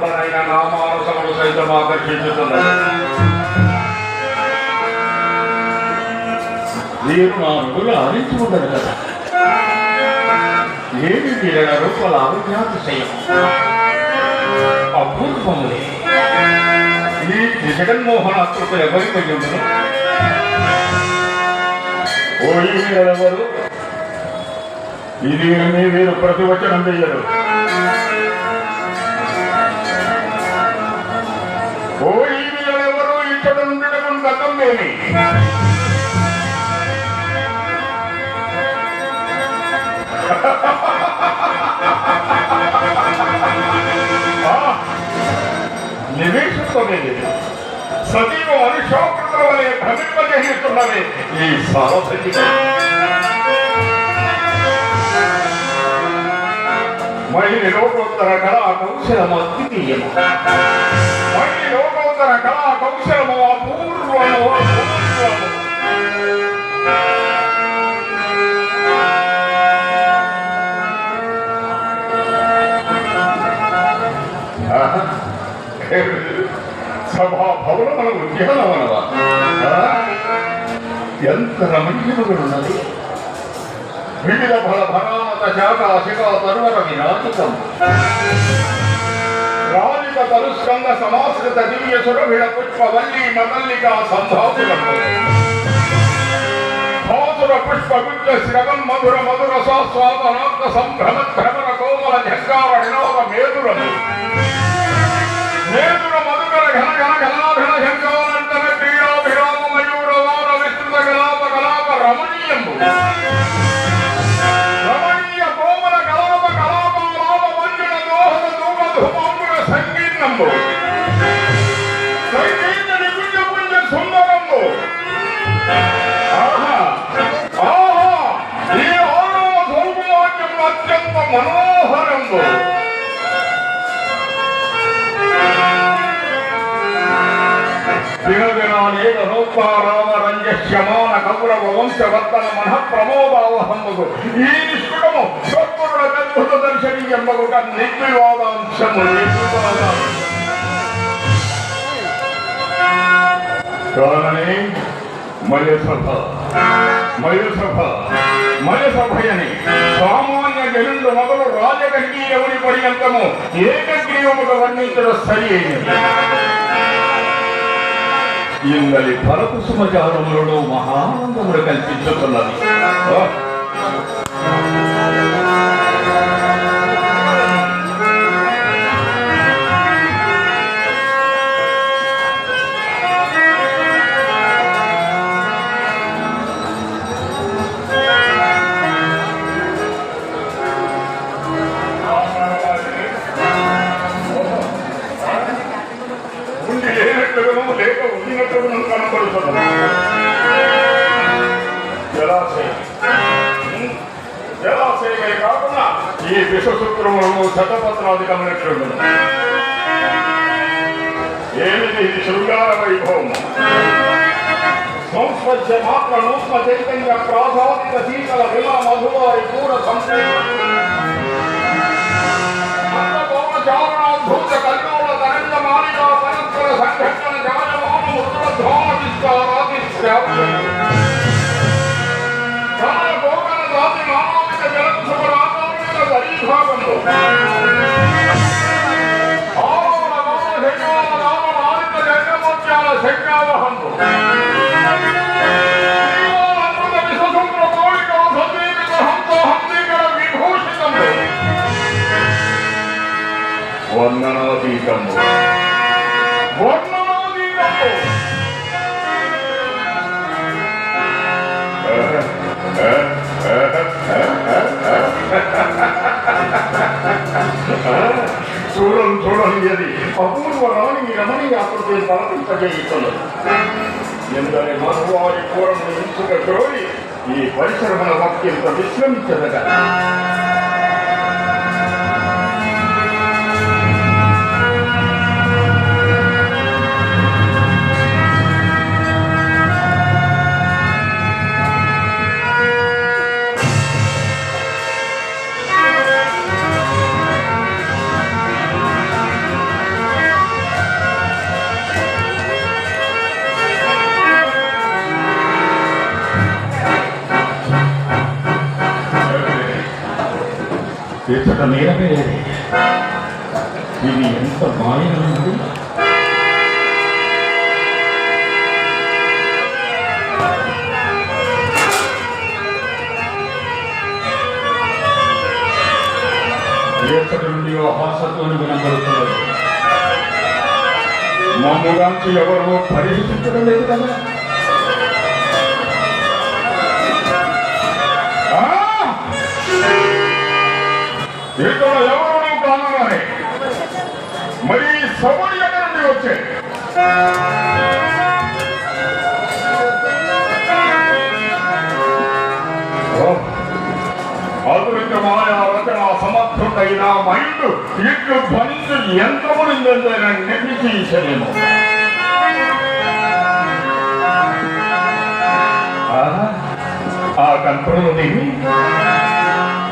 సార్వభౌముడనైన నామానుసములు సైతం ఆకర్షించుతున్నది. మీరు నా అడుగులు ఆడించి ఉండదు కదా. ఏమి రూపాల అపూర్వములే ఈ జగన్మోహనాకృత ఎవరిపై ఉండదు ఓ ఈ మీరెవరు ఇది మీ వీరు ప్రతివచనం వెయ్యరు ఉండటం గతం ఏమి నివేశిస్తున్నది సజీవ మనుష్యోకృతుల వలె భ్రమింపజేస్తున్నది ఈ సారథి మహిళ లోకోత్తర కళా కౌశలము అద్వితీయము మహిళ లోకోత్తర కళా కౌశలము అపూర్వము అపూర్వము ఆహా. సభా భవనముల ఉద్యానవనవా ఆ? ఎంత రమణీయముగా ఉన్నది వివిధ ఫల ఫలాత శాఖ శిఖ తరువర వినాశకం రాజిత తరుస్కంద సమాశ్రిత దివ్య సురభిడ పుష్ప వల్లి మదల్లిక సంధాతులకు భాసుర పుష్ప గుజ్జ శ్రవం మధుర మధుర సాస్వాదనాత్మ సంభ్రమ భ్రమర కోమల ఝంకార వినోద మేదురము మేదుర మధుకర ఘన ఘన ఘనాఘన శంకరంతర క్రీడా విరామ మయూర వార విస్తృత కలాప కలాప సంగీతంబు సంగీత నిపుణ్య పుణ్య ఆహా. ఆహా. ఈ ఆరవ సౌభాగ్యం అత్యంత మనోహరంబు దినదినానేక రూపారామ కౌరవ వంశవర్ధన మనః ప్రమోదావహమ్మగు ఈ నిష్కుటము సత్పురుల అద్భుత దర్శనీయమ్మగుట నిర్వివాదాంశము నిర్వివాదాంశము. కారణి మయసభ మయసభ మయసభయని సామాన్య జనులు మొదలు రాజగంగీయముని పర్యంతము ఏకగ్రీవముగా వర్ణించడం సరి అయినది. ఇందలి భరత సుమచారములలో మహానందములు కల్పించుతున్నది జలాశయం ఉమ్, జలాశయమే కాకుండా ఈ విషసూత్రములను శతపత్రాధికమైనట్లుగా ఏమిటి ఇది శృంగార వైభవం సంస్పర్శ మాత్ర నూత్మ చైతన్య ప్రాసాదిక శీతల విమ మధువారి పూర సంపూర్ణ చారణాద్భుత కల్లోల తరంగ మాలిక పరస్పర సంఘటన జాయమాన మృదుల ధ్వాన విస్తారాది శ్రావ్యం కాల గోకల జాతి మానవిక జలకుసుమ రామానుక దరీభాగంలో రమణీయ ఆకృతిని పలకింపజేయుతున్నది ఎందరి మధువారి పూరం ఇంచుక ద్రోడి ఈ పరిశ్రమల వాక్యంత విశ్రమించదగా నెరవేరేది ఇది ఎంత మాయమైనది ఎక్కడి నుండి హాసత్వాన్ని వినబడుతున్నది మమ్ముగాంచి ఎవరు పరిహసించడం లేదు కదా. ఇక్కడ ఎవరు కానున్నారే మరి. సవడి దగ్గర నుండి వచ్చే? అదురిత మాయా రచన సమర్థుడైన మైండ్ ఇట్లు ధ్వనించి నిర్మించి నిర్మించేయలేము ఆ కంట్రోలుని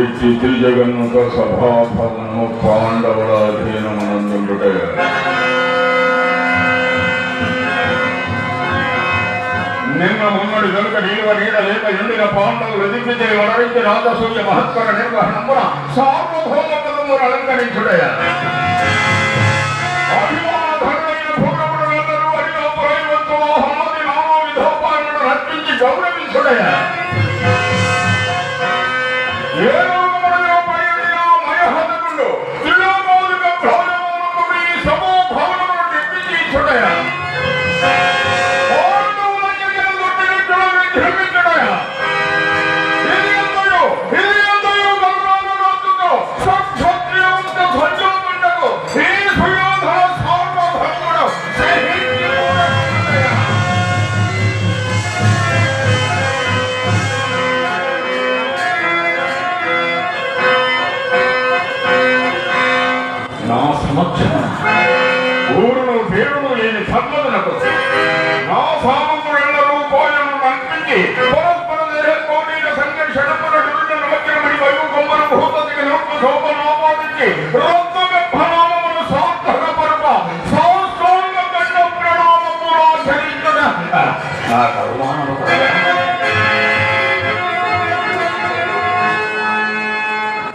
ಶ್ರೀ ತಿರುಜಗನ್ಮುಖ ಸಭಾ ಪಾಂಡವರ ಅಧೀನಮನೊಂದುಂಡೆ ನಿಮ್ಮ ಮುನ್ನಡಿ ದೊರಕ ನೀಡುವ ನೀಡಲೇಕ ಇಂದಿನ ಪಾಂಡವರು ಎದುರಿಸಿದೆ ಒಡರಿಂಚು ರಾಜಸೂಯ ಮಹತ್ತರ ನಿರ್ವಹಣಂಬ ಸಾರ್ವಭೌಮತ್ವವನ್ನು ಅಲಂಕರಿಸುಡೆಯ ಗೌರವಿಸುಡೆಯ रक्त में प्रणाम सौंदर्य पर्व सौ सौंद दंड प्रणाम पूरा आ भगवान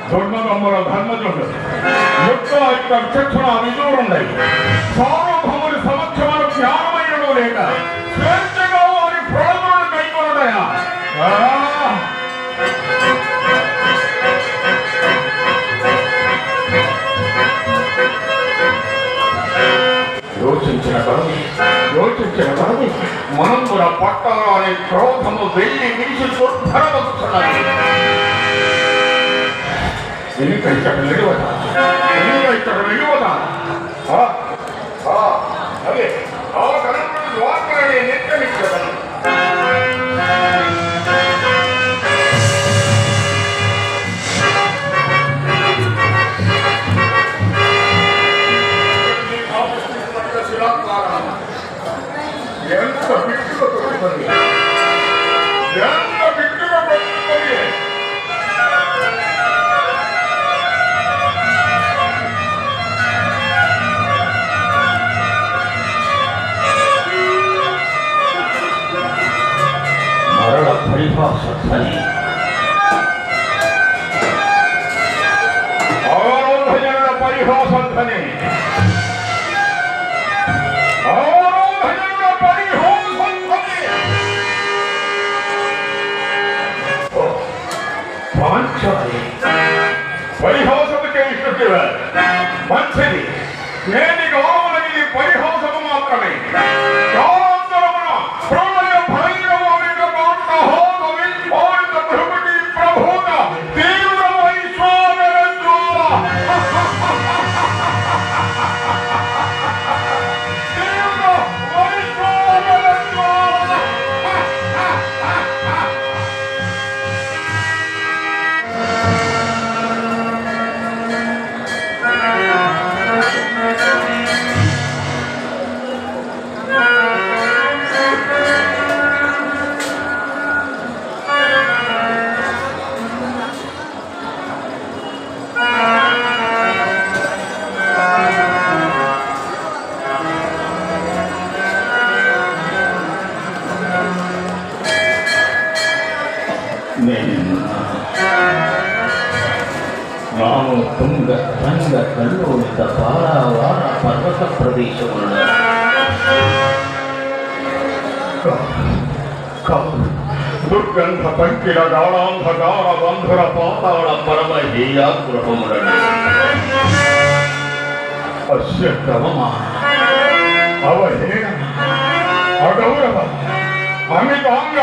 ধর্মের আমরা ধর্ম জন্য মুক্ত একটা বিচক্ষণ আমি জোর নাই সর্বভূমের সমক্ষমার জ্ঞানময় রেখা యోచించిన కలది మనంబుల పట్టణాన్ని క్రోధము వెళ్ళి విడిచి దుర్భరమవుతున్నది. ఎన్నిక ఇక్కడ నిలువదా ఎన్నిక ఇక్కడ నిలువదా ఆ, ఆ, అదే করবে ನಾನು ತುಂಗ ರಂಗ ಕಲ್ಲೋಳಿತ ಪಾರಾವಾರ ಪರ್ವತ ಪ್ರದೇಶವನ್ನು ದುರ್ಗಂಧ ಕಂಕಿರ ಗಾಢಾಂಧಕಾರ ಬಂಧುರ ಪಾತಾಳ ಪರಮ ಹೇಯಾಗ್ರಹಮುರಣ ಅಸ್ಯ ಕ್ರಮ ಅವಹೇನ ಅಗೌರವ ಅಮಿತಾಂಗ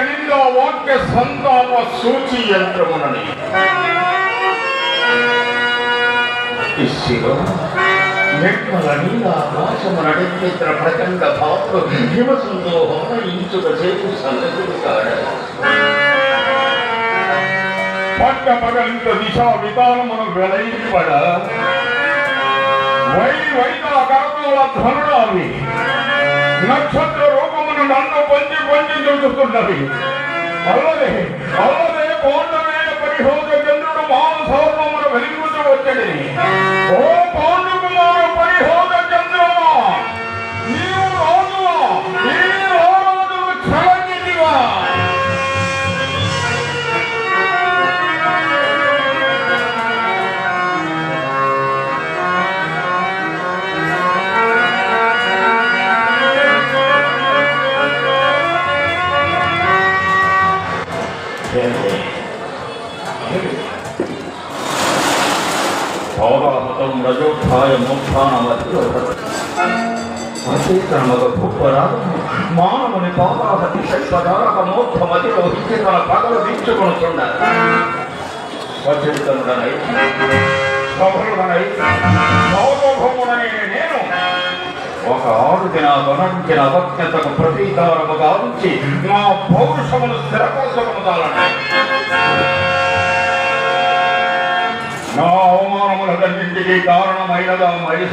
పాపమే అనింద వాక్య సంతాప సూచి యంత్రమునని ಇಸ್ಸಿರೋ ನಿರ್ಮಲ ನೀಲ ಆಕಾಶಮ ನಡೆಯುತ್ತಿದ್ದ ಪ್ರಚಂಡ ಪಾತ್ರ ಹಿಮಸುಂದು ಹೊರ ಇಂಚುಗ ಸೇತು ಸಂಗತಿಗಳು ಕಾಡ పట్ట పగలింత దిశా విధానమును వెలయింపడ వై వైదా కరతముల ధనుడావి నక్షత్ర నీకు నన్ను పొంచి పొంచి చూస్తున్నది అల్లదే అల్లదే పౌర్ణమైన పరిహోగ చంద్రుడు మాన సౌర్వమును వెలిగుతూ వచ్చడి ఓ పౌర్ణ కుమార చంద్రుడు శ్రమల గొప్పరాదు మానవుని పాపాపతి శైపదారకమోత్తమతి లోహించి తన పగలు వీక్షుకొనుతున్నారు వచ్చుతనుడనై సఫలుడనై సార్వభౌముడనే నేను ఒక ఆరుదిన వనంచిన అవజ్ఞతకు ప్రతీకారము గావించి నా పౌరుషమును స్థిరపరచమనుదాలని నా అవమానములకన్నింటికీ కారణమైనదా మహిళ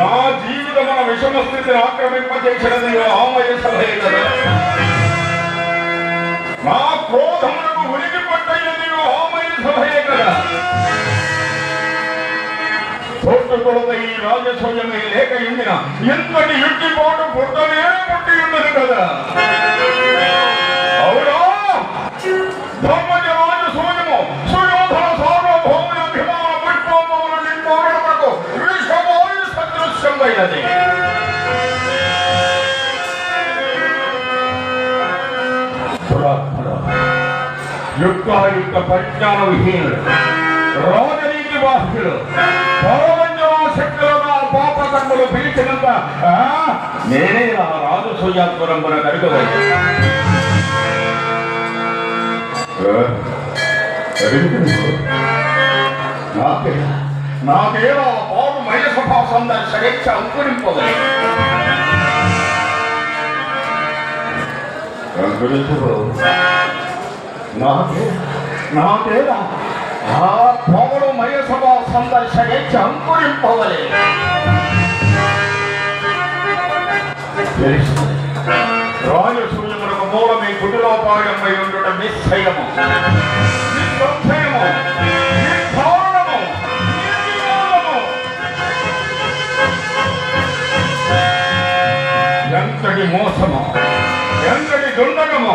నా జీవితమున విషమ స్థితిని ఆక్రమింపజేసినది ఆ మైసభైనదా నా క్రోధములకు ఉనికి పట్టయినది ఆ మైసభయే కదా తోట్టుకొడత ఈ రాజసూయమే లేక ఉండిన ఎంతటి యుట్టిపోటు పుట్టనే పుట్టి ఉన్నది కదా. అవునా? సదృశ్యమైనది దురాత్మడు యుక్తాయుక్త పరిజ్ఞాన విహీనుడు. రాజనీతి బాధ్యుడు పరమంజనాశక్తులుగా పాపకర్మలు పిలిచినంత ఆ, నేనే ఆ రాజసూయాత్వరంబున కరుగవచ్చు నాకే? నాకేదో పాలు మయసభా సందర్శనేచ్ఛ అంకురింపగలి నాకే నాకేదా ఆ పౌరు మయసభా సందర్శనేచ్ఛ అంకురింపగలి రాజు సూర్యమునకు మూలమే కుటిలోపాయమై ఉండటం నిశ్చయము నిశ్చయము ఎంతటి మోసము ఎంతటి దుండగము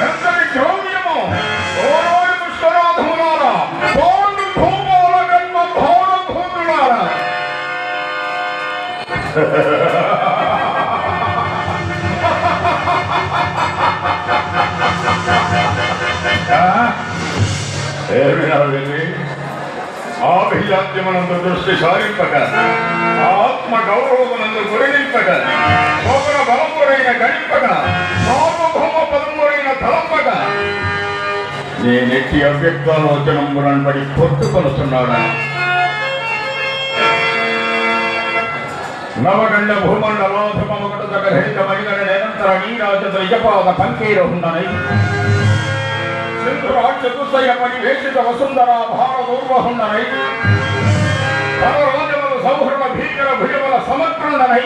ఎంతటి ద్రౌర్యము ఓరోరి పుష్కరాధములారా పౌరు భూమాల గన్మ భౌర భూములారా ఏమినాడండి ఆభిజాత్యమనందు దృష్టి సారింపక ఆత్మ గౌరవమునందు గురినింపక శోభన బలమురైన గణింపక సార్వభౌమ పదమురైన తలంపక నేనెట్టి అవ్యక్తాలోచనంబునని పడి పొట్టుకొనుతున్నాడా నవగండ భూమండలోధమొకట జగరహితమైన నిరంతర నీరాజత యపాద పంకీరహుండనై సింధురాజ్ చతుస్తయ పరివేషిత వసుంధర భారదూర్వహుండనై పరరాజముల సౌహృద భీకర భుజముల సమగ్రుండనై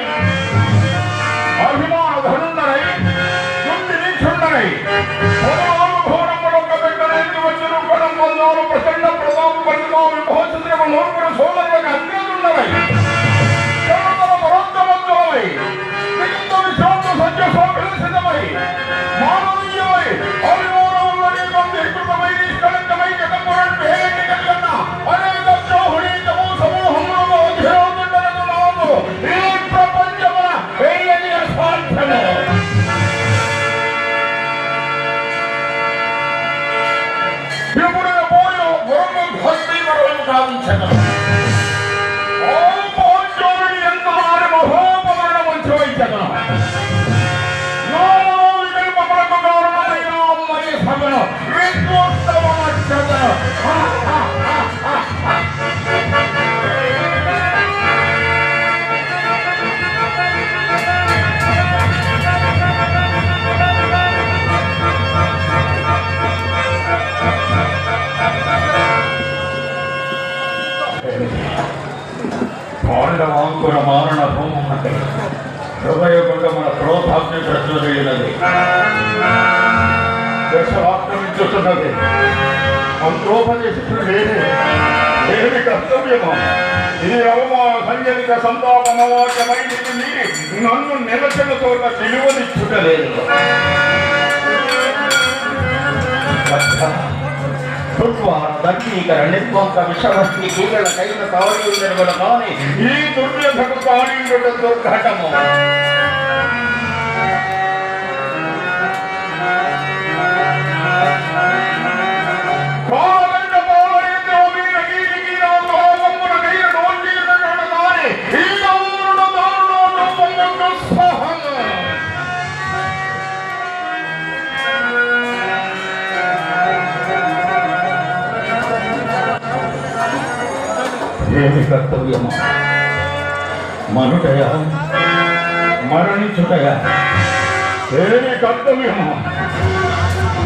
అభిమాన ధనుండనై దుండి నీచుండనై పదనాలు ఘోరములొక్క బిడ్డనెత్తి వచ్చిన పదం వందాలు ప్రచండ ప్రతాప పరిమా విభోచంద్రమ నూర్పుడు సోదరులకు అగ్రదుండనై Mountain Tonight. కామాంకుర మారణ భూమన్నది హృదయగుండ మన క్రోధాగ్ని ప్రజ్వలినది దశ ఆక్రమించుతున్నది మంత్రోపదేశితుడు లేని దేవి కర్తవ్యమా? ఈ అవమా సంజలిత సంతాపమవాక్యమై నన్ను నిలచిన చోట నిలువనిచ్చుటలేదు దండీకర నిర్బంక విషవస్తి కీలల కైన తాళి నిర్మల కాని ఈ దుర్వ్యధకు కానిండుట దుర్ఘటము. కర్తవ్యమా. మనుటయా? మరణించుటయా? ఏమి కర్తవ్యమా?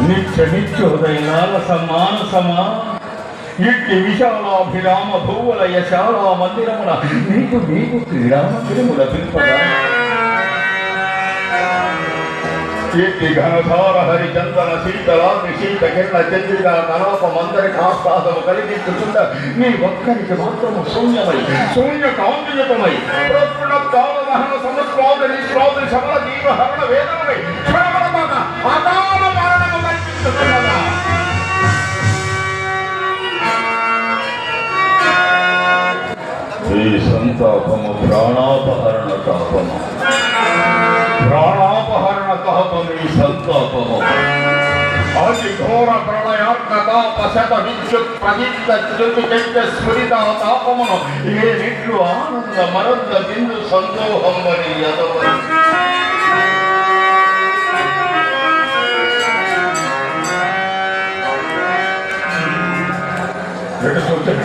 నిత్య నిత్యోదయ లాలస మానసమా ఇట్టి విశాలాభిరామ భూవల యశాలా మందిరముల. నీకు నీకు క్రీడా మందిరముల పిలుపదా కీర్తి ఘనసార హరి చందన శీతలాగ్ని శీత కిరణ చంద్రిగా కలాప మందరి కాస్తాదము కలిగించుచుండ నీ ఒక్కరికి మాత్రము శూన్యమై శూన్య కాంతియుతమై ప్రస్ఫుట దాన దహన సమస్వాదరి స్వాదరి సమల జీవ హరణ వేదనమై క్షణమనమన అకాల మరణము కల్పించుతున్నదా ఈ సంతాపము ప్రాణాపహరణ తాపము ప్రాణ తాపము ఈ సంతాపము అతి ఘోర ప్రళయాత్మతాప శత విద్యుత్ ప్రదీప్త త్రుతి చైత్య స్మృత తాపమును ఏ నిట్లు ఆనంద మరంద బిందు సందోహం అని ఎదవని ఎటు సూచన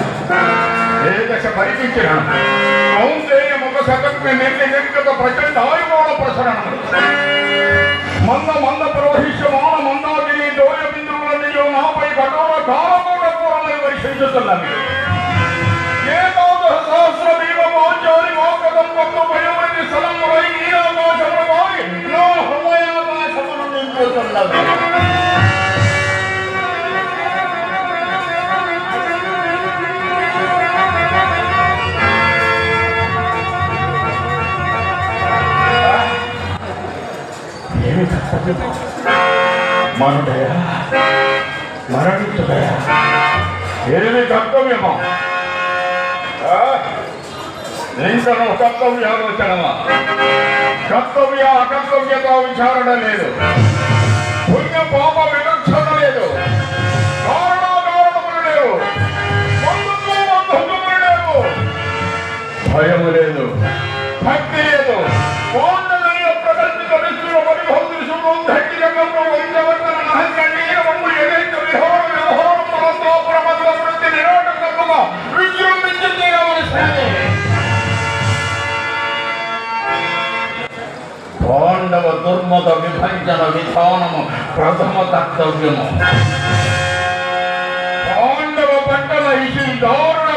ఏ దశ పరిపించిన కౌంతేయం ఒక శతజ్ఞ నిర్ణయ నిర్గత ప్రచండ ఆయుగోళ ప్రసరణములు ಮಂದ ಮಂದ ಪ್ರವಹಿಷ್ಯಮಾನ ಮಂದಾಗಿರಿ ದೋಯ ಬಿಂದುಗಳಲ್ಲಿಯೂ ನಾಪೈ ಕಠೋರ ಕಾಲಮೂಲ ಪೂರ್ಣವಾಗಿ ಪರಿಶೀಲಿಸುತ್ತಲ್ಲ Thank you. మనుడయా మరణించుడయా ఏమి కర్తవ్యమా? ఆ? ఇంకను కర్తవ్యాలోచనమా కర్తవ్య అకర్తవ్యత విచారణ లేదు. పుణ్య పాప వివక్షణ లేదు. కారణాకారణములు లేవు. భయము లేదు. భక్తి లేదు. పాండవ దుర్మత విభజన విధానము ప్రథమ కర్తవ్యము పాండవ పట్టణ ఇది దారుణ